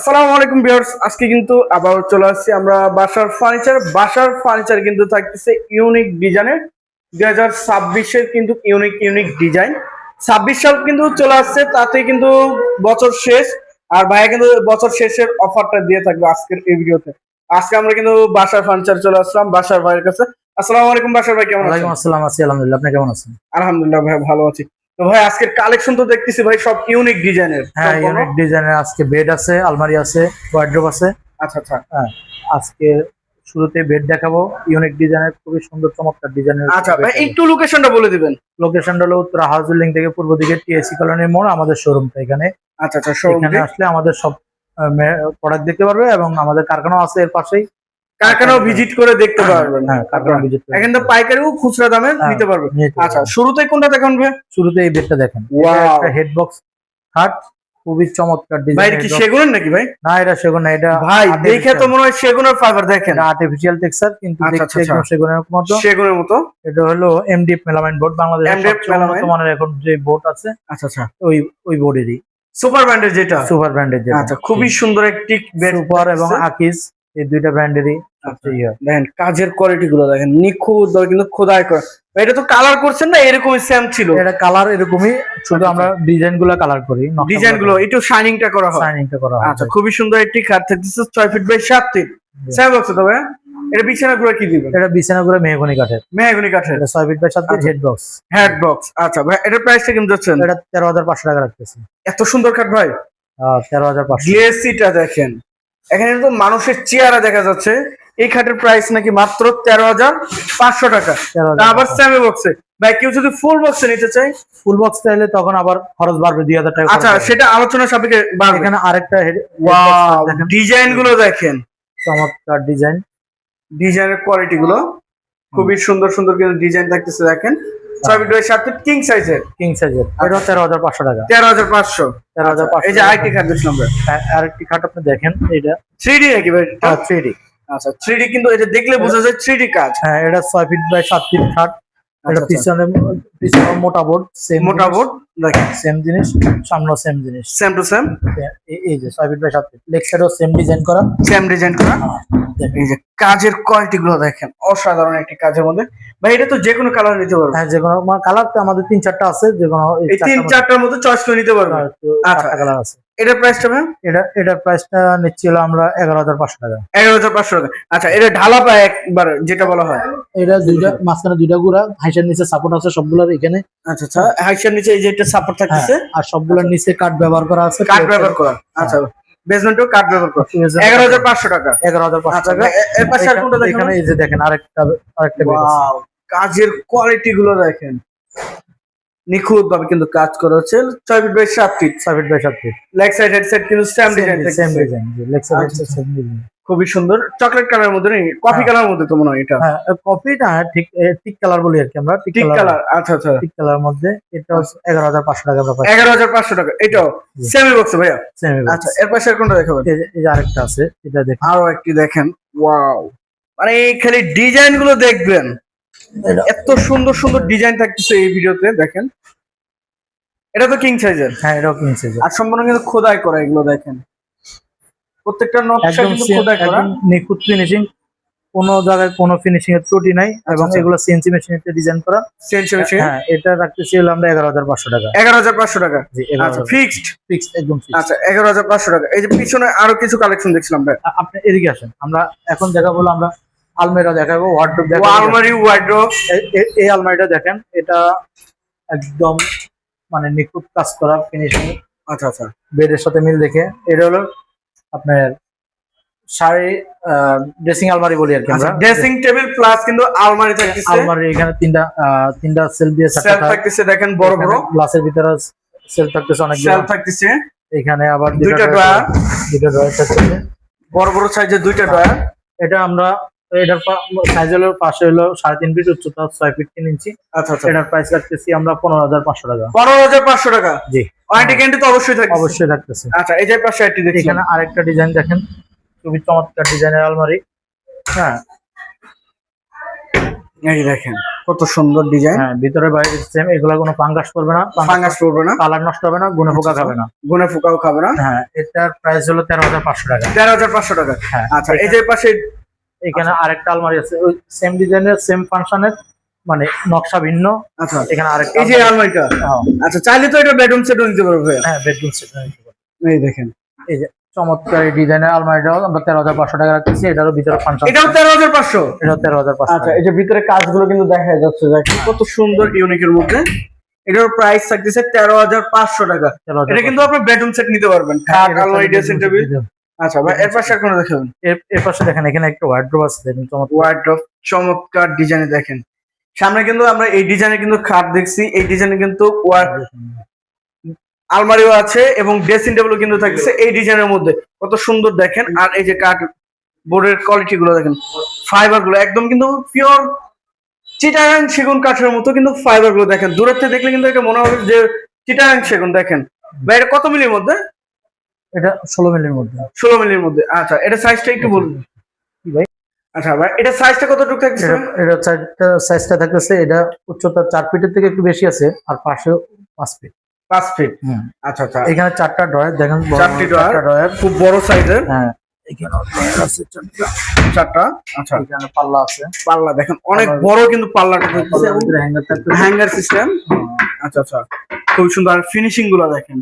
আসসালামু আলাইকুম ভিউয়ার্স আজকে কিন্তু আবার চলে আসছি আমরা বাসার ফার্নিচার। বাসার ফার্নিচার কিন্তু থাকতেছে ইউনিক ডিজাইনের। দুই হাজার ছাব্বিশের কিন্তু ইউনিক ইউনিক ডিজাইন। ছাব্বিশ সাল কিন্তু চলে আসছে তাতে কিন্তু বছর শেষ। আর ভাইয়া কিন্তু বছর শেষের অফারটা দিয়ে থাকবে আজকের এই ভিডিওতে। আজকে আমরা কিন্তু বাসার ফার্নিচার চলে আসলাম বাসার ভাইয়ের কাছে। আসসালামু আলাইকুম বাসার ভাই কেমন আছেন? আসসালাম আছি আলহামদুলিল্লাহ আপনি কেমন আছেন? আলহামদুলিল্লাহ ভাই ভালো আছি। তো ভাই আজকের কালেকশন তো দেখতেছি ভাই সব ইউনিক ডিজাইনের হ্যাঁ ইউনিক ডিজাইনের আজকে বেড আছে আলমারি আছে ওয়ার্ড্রোব আছে। আচ্ছা আচ্ছা। আজকে শুরুতে বেড দেখাবো। ইউনিক ডিজাইনের খুবই সুন্দর চমৎকার ডিজাইনের আচ্ছা ভাই একটু লোকেশনটা বলে দিবেন। লোকেশনটা হলো উত্তর হাউজিং থেকে পূর্ব দিকে টিএসসি কলোনির মোড় আমাদের শোরুমটা এখানে। আচ্ছা আচ্ছা শোরুম এখানে আসলে আমাদের সব প্রোডাক্ট দেখতে পারবে এবং আমাদের কারখানাও আছে এর পাশেই। কারখানাও ভিজিট করে দেখতে পারবেন। হ্যাঁ ভিজিট এখান থেকে পাইকারিও খুচরা দামে হ্যাঁ, নিতে পারবেন। আচ্ছা শুরুতে কোনটা দেখান ভাই? শুরুতে এই বেডটা দেখেন! হেড বক্স খাট খুবই চমৎকার ভাই কি ডিজাইন সেগুনের নাকি ভাই? না এটা সেগুন না এটা ভাই দেখে তো মনে হয় সেগুনের ফাইবার দেখেন। আর্টিফিশিয়াল টেক্সচার কিন্তু আচ্ছা, দেখতে আচ্ছা, একদম সেগুনের মতো। সেগুনের মতো? এটা হলো এমডিএফ মেলামাইন বোর্ড বাংলাদেশের MDF মেলামাইন। মানের এখন যে বোর্ড আছে আচ্ছা আচ্ছা। ওই ওই বোর্ডেরই সুপার ব্র্যান্ডের যেটা? সুপার ব্র্যান্ডের যেটা। আচ্ছা খুবই সুন্দর একটি বেড সুপার এবং আকিস এই দুইটা ব্র্যান্ডেরই সবচেয়ে ইয়ে। দেখেন কাজের কোয়ালিটি গুলো দেখেন নিখুঁত কিন্তু খোদাই করে। এটা তো কালার করছেন না এরকমই সেম ছিল। এটা কালার এরকমই শুধু আমরা ডিজাইনগুলো কালার করি ডিজাইনগুলো একটু শাইনিংটা করা হয়। সাইনিংটা করা হয় আচ্ছা খুবই সুন্দর একটি খাট থাকতেছে ছয় ফিট বাই সাত ফিট সেম বক্স তবে এটা বিছানা গুলো কি দিবেন? এটা বিছানা করে মেহগনি কাঠের। মেহগুনি কাঠের। এটা ছয় ফিট বাই সাত ফিট আচ্ছা। হেড বক্স হেড বক্স আচ্ছা। ভাই এটার প্রাইসটা কেমন যাচ্ছেন এটা তেরো হাজার পাঁচশো টাকা রাখতেছি। এত সুন্দর কাঠ ভাই। তেরো হাজার পাঁচশো। গ্লেসিটা দেখেন। এখানে তো মানুষের চেহারা দেখা যাচ্ছে। এই খাটের প্রাইস নাকি মাত্র তেরো হাজার পাঁচশো টাকা। আবার সেমি বক্সে ভাই কেউ যদি ফুল বক্সে নিতে চাই ফুল বক্স চাইলে তখন আবার খরচ বাড়বে দুই হাজার টাকা আচ্ছা সেটা আলোচনা সাপেক্ষে এখানে আরেকটা ডিজাইনগুলো দেখেন। চমৎকার ডিজাইন। ডিজাইনের কোয়ালিটি গুলো। খুবই সুন্দর সুন্দর কিন্তু ডিজাইন থাকতেছে দেখেন। ছয় ফিট বাই সাত ফিট কিং সাইজের কিং সাইজের এটা তেরো হাজার পাঁচশো টাকা। তেরো হাজার পাঁচশো। তেরো হাজার পাঁচশো এই যে আরেকটি খাট দেখছিলাম নম্বর। হ্যাঁ, আরেকটি খাট আপনি দেখেন এটা থ্রি ডি নাকি ভাই থ্রি ডি আচ্ছা থ্রি ডি কিন্তু এটা দেখলে বোঝা যায় থ্রি ডি কাজ। হ্যাঁ এটা ছয় ফিট বাই সাত ফিট খাট এটা আচ্ছা, পিছনে পিছনে মোটা বোর্ড সেম মোটা বোর্ড দেখেন। সেম জিনিস সামনে সেম জিনিস। সেম টু সেম এই যে ছয় ফিট বাই সাত ফিট। লেগ সাইডও সেম ডিজাইন করা। সেম ডিজাইন করা। দেখেন। এই যে কাজের কোয়ালিটি গুলো দেখেন অসাধারণ একটি কাজের মধ্যে। ভাই এটা তো যে কোনো কালার নিতে পারবে। হ্যাঁ যে কোনো কালার তো আমাদের তিন চারটা আছে যে কোনো এই তিন চারটার মধ্যে চয়েস করে নিতে পারবে। আচ্ছা। কালার আছে। এটার প্রাইসটা ম্যাম এটা এটার প্রাইসটা নিচ্ছি হলো আমরা এগারো হাজার পাঁচশো টাকা। এগারো হাজার পাঁচশো টাকা। আচ্ছা এটা ঢালা পায় একবার যেটা বলা হয়। এটা দুইটা মাঝখানে দুইটা গুড়া হাইসের নিচে সাপোর্ট আছে সবগুলোর এখানে। আচ্ছা আচ্ছা। হাইসের নিচে এই যে একটা সাপোর্ট থাকতেছে। আর সবগুলোর নিচে কাঠ ব্যবহার করা আছে। কাঠ ব্যবহার করা। আচ্ছা বেসমেন্টও কাঠ ব্যবহার করা। টাকা। আচ্ছা টাকা। এর পাশে আর কোনটা দেখেন এখানে এই যে দেখেন আরেকটা আরেকটা কাজের কোয়ালিটি গুলো দেখেন। নিখুঁত ভাবে কিন্তু কাজ করা হচ্ছে। ছয় ফিট বাই সাত ফিট ছয় ফিট বাই সাত feet leg side head side কিন্তু same design same design leg আচ্ছা, সেম ডিজাইন খুবই সুন্দর। চকলেট কালার মধ্যে কফি হ্যাঁ। কালার মধ্যে তো মনে হয় এটা। হ্যাঁ কপিটা ঠিক ঠিক কালার বলি আর কি আমরা ঠিক কালার আচ্ছা আচ্ছা। ঠিক কালার মধ্যে এটা এগারো হাজার পাঁচশো টাকা আমরা এগারো হাজার পাঁচশো টাকা এটাও। সেমি বক্স ভাইয়া? সেম আচ্ছা এর পাশে কোনটা দেখাবেন? এই যে- আরেকটা আছে এটা দেখেন। আরও একটি দেখেন ওয়াও। মানে এই খালি ডিজাইনগুলো দেখবেন। এত সুন্দর সুন্দর ডিজাইন থাকতেছে এই ভিডিওতে দেখেন। এটা তো কিং সাইজের হ্যাঁ এটাও কিং যে। আর সম্পূর্ণ কিন্তু খোদাই করা এগুলো দেখেন। প্রত্যেকটা নকশা কিন্তু খোদাই করা। নিখুঁত ফিনিশিং কোনো জায়গায় কোনো ফিনিশিং এর ত্রুটি নাই এবং আচ্ছা। এগুলো সিএনসি মেশিনে ডিজাইন করা। সেন্সি হ্যাঁ এটা রাখতেছি হলো আমরা এগারো হাজার পাঁচশো টাকা। এগারো হাজার পাঁচশো টাকা? জি আচ্ছা ফিক্সড ফিক্সড একদম। আচ্ছা এগারো হাজার পাঁচশো টাকা। এই যে পিছনে আরও কিছু কালেকশন দেখছিলাম ভাই। আপনি এদিকে আসেন। আমরা এখন দেখাবো হলো আমরা আলমেরা দেখাবো ওয়ার্ডরোব দেখাবো। আলমারি এই- এই আলমারিটা দেখেন এটা একদম মানে নিখুঁত কাজ করা ফিনিশিং আচ্ছা আচ্ছা। বেডের সাথে মিল দেখে। এটা হলো আপনার শাড়ি ড্রেসিং আলমারি বলি আর কি আমরা। ড্রেসিং টেবিল প্লাস কিন্তু আলমারি থাকতেছে। আলমারি এখানে তিনটা আহ, তিনটা সেল দিয়ে সেলফ থাকতেছে দেখেন বড় বড়। গ্লাসের ভিতরে সেল থাকতেছে অনেক সেলফ থাকতেছে। এখানে আবার দুইটা ড্রয়ার দুইটা ড্রয়ার থাকতেছে বড় বড় সাইজের দুইটা ড্রয়ার এটা আমরা এটার সাইজ হলো পাশে হলো সাড়ে তিন ফিট উচ্চতা ছয় ফিট তিন ইঞ্চি আচ্ছা আচ্ছা। এটার প্রাইস রাখতেছি আমরা পনেরো হাজার পাঁচশো টাকা। পনেরো হাজার পাঁচশো টাকা? জি। ওয়ারেন্টি গ্যারান্টি তো অবশ্যই থাকবে অবশ্যই থাকতেছে। আচ্ছা এই যে পাশে একটি দেখছি। এখানে আরেকটা ডিজাইন দেখেন। খুবই চমৎকার ডিজাইনের আলমারি। হ্যাঁ। এই দেখেন কত সুন্দর ডিজাইন হ্যাঁ ভিতরে বাইরে সেম এগুলা কোনো ফাঙ্গাস করবে না। ফাঙ্গাস পড়বে না। কালার নষ্ট হবে না গুনে পোকা আচ্ছা, খাবে না। গুনে ফুকাও খাবে না। হ্যাঁ এটার প্রাইস হলো তেরো হাজার পাঁচশো টাকা। তেরো হাজার পাঁচশো টাকা। হ্যাঁ। আচ্ছা এই যে পাশে এখানে আরেকটা আলমারি আছে। ওই সেম ডিজাইনের সেম ফাংশনের মানে নকশা ভিন্ন। আচ্ছা। এখানে আরেকটা এই যে আলমারিটা? হ্যাঁ, আচ্ছা চাইলে তো এটা বেডরুম সেটও নিতে পারবে হ্যাঁ বেডরুম সেট এই দেখেন। এই যে চমৎকার ডিজাইনের আলমারিটাও আমরা তেরো হাজার পাঁচশো টাকা রাখতেছি এটারও ভিতরে ফাংশন এটাও তেরো হাজার পাঁচশো? এটাও তেরো হাজার পাঁচশো আচ্ছা এই যে ভিতরে কাজগুলো কিন্তু দেখা যাচ্ছে দেখেন কত সুন্দর ইউনিকের মধ্যে। এটার প্রাইস থাকতেছে তেরো হাজার পাঁচশো টাকা। এটা কিন্তু আপনি বেডরুম সেট নিতে পারবেন। হ্যাঁ, খাট আলমারি ড্রেসিং টেবিল আচ্ছা এর পাশে এখন দেখাবেন এর- পাশে দেখেন এখানে একটা ওয়ার্ড্রোব আছে দেখুন চমৎকার। ওয়ার্ড্রপ চমৎকার ডিজাইনে দেখেন। সামনে কিন্তু আমরা এই ডিজাইনে কিন্তু খাট দেখছি এই ডিজাইনে কিন্তু ওয়ার আলমারিও আছে এবং ড্রেসিং টেবিলও কিন্তু থাকছে এই ডিজাইনের মধ্যে। কত সুন্দর দেখেন আর এই যে কাঠ বোর্ডের কোয়ালিটি গুলো দেখেন ফাইবারগুলো একদম কিন্তু পিওর চিটাগাং সেগুন কাঠের মতো কিন্তু ফাইবারগুলো দেখেন। দূরের থেকে দেখলে কিন্তু এটা মনে হবে যে চিটাগাং সেগুন দেখেন। ভাই এটা কত মিলির মধ্যে? এটা ষোলো মিলির মধ্যে। ষোলো মিলির মধ্যে। আচ্ছা এটা সাইজটা একটু বলুন। ভাই? আচ্ছা ভাই এটা সাইজটা কতটুকু থাকছে এটা এটা সাইজটা থাকতেছে এটা উচ্চতা চার ফিটের থেকে একটু বেশি আছে আর পাশে পাঁচ ফিট। পাঁচ ফিট। আচ্ছা আচ্ছা। এখানে চারটা ড্রয়ার দেখেন চারটি। ড্রয়ার খুব বড় সাইজের হ্যাঁ। এখানে ড্রয়ার আছে চারটা। চারটা? আচ্ছা। এখানে পাল্লা আছে। পাল্লা দেখেন অনেক বড় কিন্তু পাল্লাটা হ্যাঙ্গার হ্যাঙ্গার সিস্টেম আচ্ছা আচ্ছা। খুব সুন্দর। ফিনিশিংগুলো দেখেন।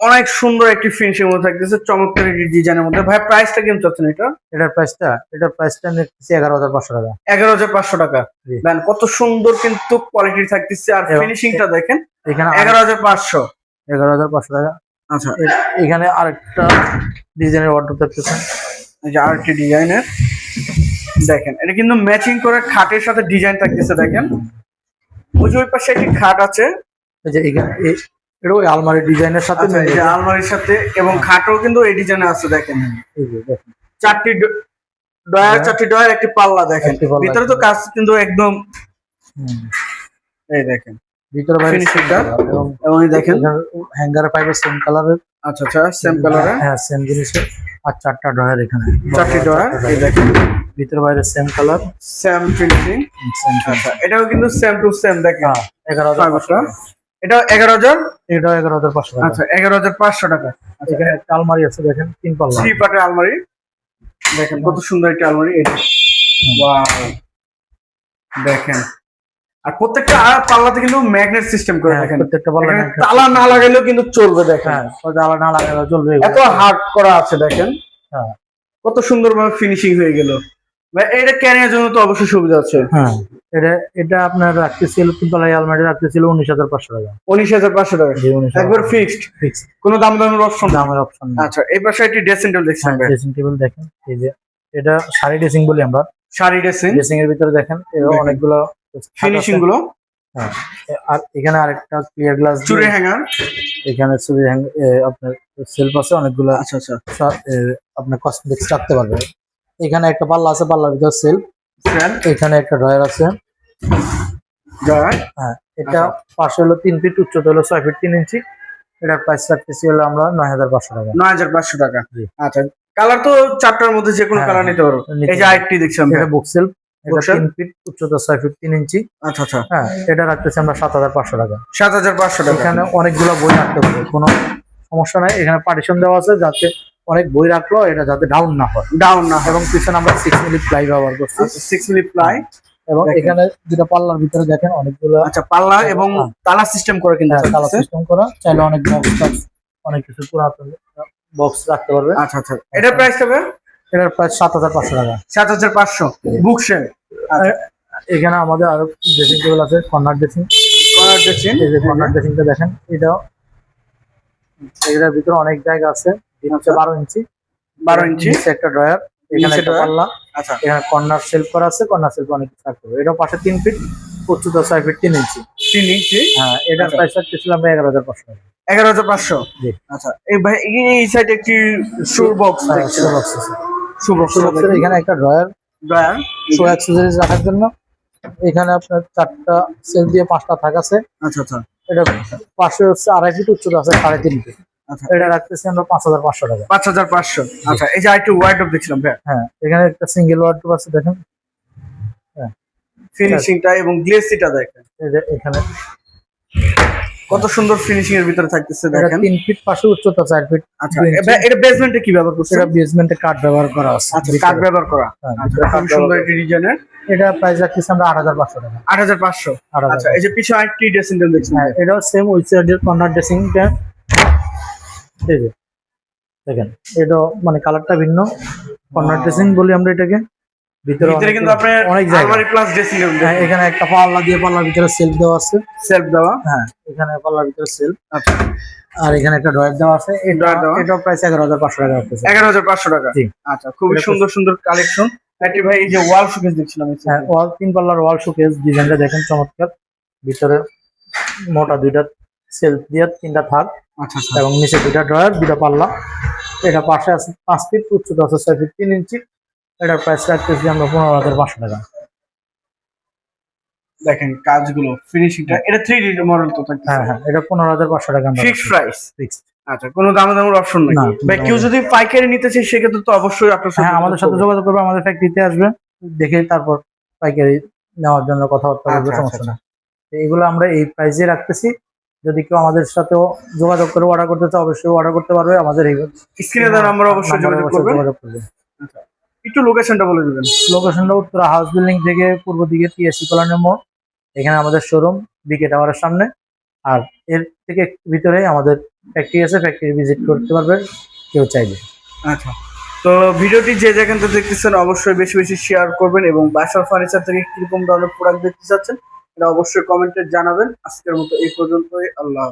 অনেক সুন্দর একটি ফিনিশিং মধ্যে থাকতেছে চমৎকার একটি ডিজাইনের মধ্যে। ভাই প্রাইসটা কেমন চাচ্ছেন এটা? এটার প্রাইসটা এটার প্রাইসটা নিচ্ছি এগারো হাজার পাঁচশো টাকা। এগারো হাজার পাঁচশো টাকা। দেন কত সুন্দর কিন্তু কোয়ালিটি থাকতেছে। আর ফিনিশিংটা দেখেন এখানে এগারো হাজার পাঁচশো। এগারো হাজার পাঁচশো টাকা। আচ্ছা। এখানে আরেকটা ডিজাইনের অর্ডার থাকতেছে এই যে আরেকটি ডিজাইনের দেখেন এটা কিন্তু ম্যাচিং করে খাটের সাথে ডিজাইন থাকতেছে দেখেন। ওই যে ওই পাশে একটি খাট আছে। এই যে এখানে এটা ওই আলমারি ডিজাইনের সাথে আচ্ছা। আলমারির সাথে এবং খাটও কিন্তু এই ডিজাইনে আছে দেখেন। চারটি ডয়ার হ্যাঁ। চারটি ডয়ার একটি পাল্লা দেখেন। ভিতরে তো কাজ কিন্তু একদম। এই দেখেন। ভিতরে বাইরে Finishing same টা? colour এবং দেখেন। হ্যাঙ্গারে পাইবে সেম কালারের আচ্ছা আচ্ছা সেম কালারে হ্যাঁ সেম জিনিসের। আর চারটা ড্রয়ার এখানে। চারটি ডয়ার এই দেখেন। ভিতরে বাইরে সেম কালার সেম ফিনিশিং আচ্ছা এটাও কিন্তু সেম টু সেম দেখেন। হ্যাঁ এগারো হাজার। এটা এগারো হাজার? এটাও এগারো হাজার পাঁচশো আচ্ছা এগারো হাজার পাঁচশো টাকা। আচ্ছা এখানে একটা আলমারি আছে দেখেন তিন পাল্লা। থ্রি পার্টের আলমারি। দেখেন কত সুন্দর একটি আলমারি এটা। দেখেন। আর প্রত্যেকটা আর পাল্লাতে কিন্তু ম্যাগনেট সিস্টেম করে হ্যাঁ, দেখেন প্রত্যেকটা পাল্লা তালা না লাগাইলেও কিন্তু চলবে দেখেন। হ্যাঁ আলাদা না লাগালে চলবে। এত হার্ড করা আছে দেখেন। হ্যাঁ। কত সুন্দর ভাবে ফিনিশিং হয়ে গেল। এটা ক্যারিয়ার জন্য তো অবশ্যই সুবিধা আছে। হ্যাঁ। এটা এটা আপনার রাখতেছিল তিন পাল্লা আলমারি রাখতেছিল উনিশ হাজার পাঁচশো টাকা। উনিশ হাজার পাঁচশো টাকা? একবার ফিক্সড ফিক্স কোনো দাম দামের অপশন দামের অপশন আচ্ছা এই পাশে একটি ড্রেসিং টেবিল দেখছেন ড্রেসিং টেবিল দেখেন। এই যে এটা শাড়ি ড্রেসিং বলি আমরা। শাড়ি ড্রেসিং ড্রেসিং এর ভিতরে দেখেন এর অনেকগুলো ফিনিশিংগুলো? হ্যাঁ। আর এখানে আরেকটা ক্লিয়ার গ্লাস চুরি হ্যাঙ্গার এখানে চুরি হ্যাং আপনার সেলফ আছে অনেকগুলো আচ্ছা আচ্ছা। আপনার কসমেটিক্স রাখতে পারবে। এখানে একটা পাল্লা আছে পাল্লার ভিতর সেলফ ফ্যান এখানে একটা ড্রয়ার আছে। হ্যাঁ এটা পাশে হলো তিন ফিট উচ্চতা হলো ছয় ফিট তিন ইঞ্চি এটার প্রাইস রাখতেছি হলো আমরা নয় হাজার পাঁচশো টাকা। নয় হাজার পাঁচশো টাকা। আচ্ছা কালার তো চারটার মধ্যে যে কোনো হ্যাঁ, কালার হ্যাঁ। নিতে পারব নিতে এই যে আরেকটি দেখছি আমরা। এটা বুক সেলফ এটা তিন ফিট উচ্চতা ছয় ফিট তিন ইঞ্চি আচ্ছা আচ্ছা। হ্যাঁ এটা রাখতেছি আমরা সাত হাজার পাঁচশো টাকা। সাত হাজার পাঁচশো টাকা। এখানে অনেকগুলো বই রাখতে পারবে কোনো সমস্যা নাই। এখানে পার্টিশন দেওয়া আছে যাতে অনেক বই রাখল এটা যাতে ডাউন না হয়। ডাউন না এবং পিছনে আমরা সিক্স মিলি প্লাই ব্যবহার করছি। সিক্স মিনিট প্লাই এবং এখানে দুটো পাল্লার ভিতরে দেখেন অনেকগুলো আচ্ছা পাল্লা এবং হ্যাঁ। তালা সিস্টেম করে কিন্তু কালার থাকতেছে। সিস্টেম করা। চাইলে অনেক বক্স অনেক কিছু পুরাতন বক্স রাখতে পারবে। আচ্ছা আচ্ছা। এটার প্রাইস হবে এটার প্রায় সাত হাজার পাঁচশো টাকা। সাত হাজার পাঁচশো। বুক শেল এখানে আমাদের আরও ড্রেসিং টেবিল আছে কর্নার ড্রেসিং কর্নার ড্রেসিং এই যে কর্নার ড্রেসিংটা দেখেন এটাও। এটার ভিতরে অনেক জায়গা আছে। এটা হচ্ছে বারো ইঞ্চি। বারো ইঞ্চি। একটা ড্রয়ার এখানে একটা পাল্লা। আচ্ছা। এখানে কর্নার সেলফ করা আছে কর্নার সেলফ অনেক হবে এটাও পাশে তিন ফিট উচ্চতা ছয় ফিট তিন ইঞ্চি। তিন ইঞ্চি? হ্যাঁ এটার আচ্ছা। এগারো হাজার পাঁচশো এগারো হাজার পাঁচশো? আচ্ছা এই ভাই এই- এই সাইডে একটি বক্স হ্যাঁ, আছে। শু বক্স এখানে একটা ড্রয়ার ড্রয়ার। শো অ্যাক্সেসরিজ রাখার জন্য। এখানে আপনার চারটা সেল দিয়ে পাঁচটা থাক আছে। আচ্ছা আচ্ছা। এটা পাশে হচ্ছে আড়াই ফিট উচ্চতা আছে সাড়ে তিন ফিট। এটা রাখতেছি আমরা পাঁচ হাজার পাঁচশো টাকা। পাঁচ হাজার পাঁচশো। আচ্ছা এই যে আরেকটু ওয়াইড দেখছিলাম ভাই হ্যাঁ এখানে একটা সিঙ্গেল ওয়ার্ডরোব আছে দেখেন। ফিনিশিংটা এবং গ্লেসিটা দেখেন। এখানে। কত সুন্দর ফিনিশিং এর ভিতরে থাকতেছে দেখেন। তিন ফিট পাশে উচ্চতা চার ফিট আচ্ছা এটা বেসমেন্টে কি ব্যবহার করছে এটা বেসমেন্টে কাঠ ব্যবহার করা আছে আচ্ছা কাঠ ব্যবহার করা। হ্যাঁ, আচ্ছা খুব সুন্দর একটি ডিজাইনের এটা প্রাইস রাখতেছি আমরা আট হাজার পাঁচশো টাকা। আট হাজার পাঁচশো। আট হাজার আচ্ছা এই যে পিছনে আরেকটি ড্রেসিং টেবিল দেখছেন হ্যাঁ এটাও সেম ওই সাইডের কর্নার ড্রেসিংটা এই যে দেখেন এটা মানে কালারটা ভিন্ন কর্নার ড্রেসিং বলি আমরা এটাকে। ভিতরে ভিতরে কিন্তু আপনার অনেক জায়গা। প্লাস ড্রেসিং টেবিল হ্যাঁ এখানে একটা পাল্লা দিয়ে পাল্লার ভিতরে সেলফ দেওয়া আছে। সেলফ দেওয়া? হ্যাঁ এখানে পাল্লার ভিতরে সেলফ আচ্ছা। আর এখানে একটা ড্রয়ার দেওয়া আছে। Drawer দেওয়া। এটা প্রাইস টাকা জি। আচ্ছা খুব- সুন্দর সুন্দর কালেকশন ভাই এই যে ওয়াল শোকেস দেখছিলাম হ্যাঁ ওয়াল তিন পাল্লার ওয়াল শোকেস ডিজাইনটা দেখেন চমৎকার। ভিতরে মোটা দুইটা সেলফ দিয়ে তিনটা থাক। এবং নিচে দুইটা ড্রয়ার দুইটা পাল্লা। এটা পাশে আছে পাঁচ ফিট উচ্চতা আছে ছয় ফিট তিন ইঞ্চি। এটার প্রাইস রাখতেছি আমরা পনেরো হাজার পাঁচশো টাকা। দেখেন কাজগুলো ফিনিশিংটা এটা থ্রি ডি মডেল তো হ্যাঁ হ্যাঁ এটা পনেরো হাজার পাঁচশো টাকা ফিক্সড প্রাইস Fixed। আচ্ছা কোনো দাম দামের অপশন নাই ভাই কেউ যদি পাইকারি নিতে চাই সেক্ষেত্রে তো অবশ্যই আপনার হ্যাঁ আমাদের সাথে যোগাযোগ করবে আমাদের ফ্যাক্টরিতে আসবে দেখে তারপর পাইকারি নেওয়ার জন্য কথাবার্তা বলবে আচ্ছা, সমস্যা আচ্ছা, না এগুলো আমরা এই প্রাইসে রাখতেছি। যদি কেউ আমাদের সাথেও যোগাযোগ করে অর্ডার করতে চাও অবশ্যই অর্ডার করতে পারবে। আমাদের এই স্ক্রিনে দেওয়া নাম্বার অবশ্যই যোগাযোগ করবে একটু লোকেশনটা বলে দিবেন। লোকেশনটা উত্তরা হাউস বিল্ডিং থেকে পূর্ব দিকে টিএসসি কলোনির মোড়। এখানে আমাদের শোরুম বিকে টাওয়ারের সামনে। আর এর থেকে ভিতরে আমাদের ফ্যাক্টরি আছে ফ্যাক্টরি ভিজিট করতে পারবে কেউ চাইলে। আচ্ছা তো ভিডিওটি যে যেখান থেকে দেখতেছেন অবশ্যই বেশি বেশি শেয়ার করবেন এবং বাসার ফার্নিচার থেকে কীরকম ধরনের প্রোডাক্ট দেখতে চাচ্ছেন এটা অবশ্যই কমেন্টে জানাবেন আজকের মতো এই পর্যন্তই আল্লাহ।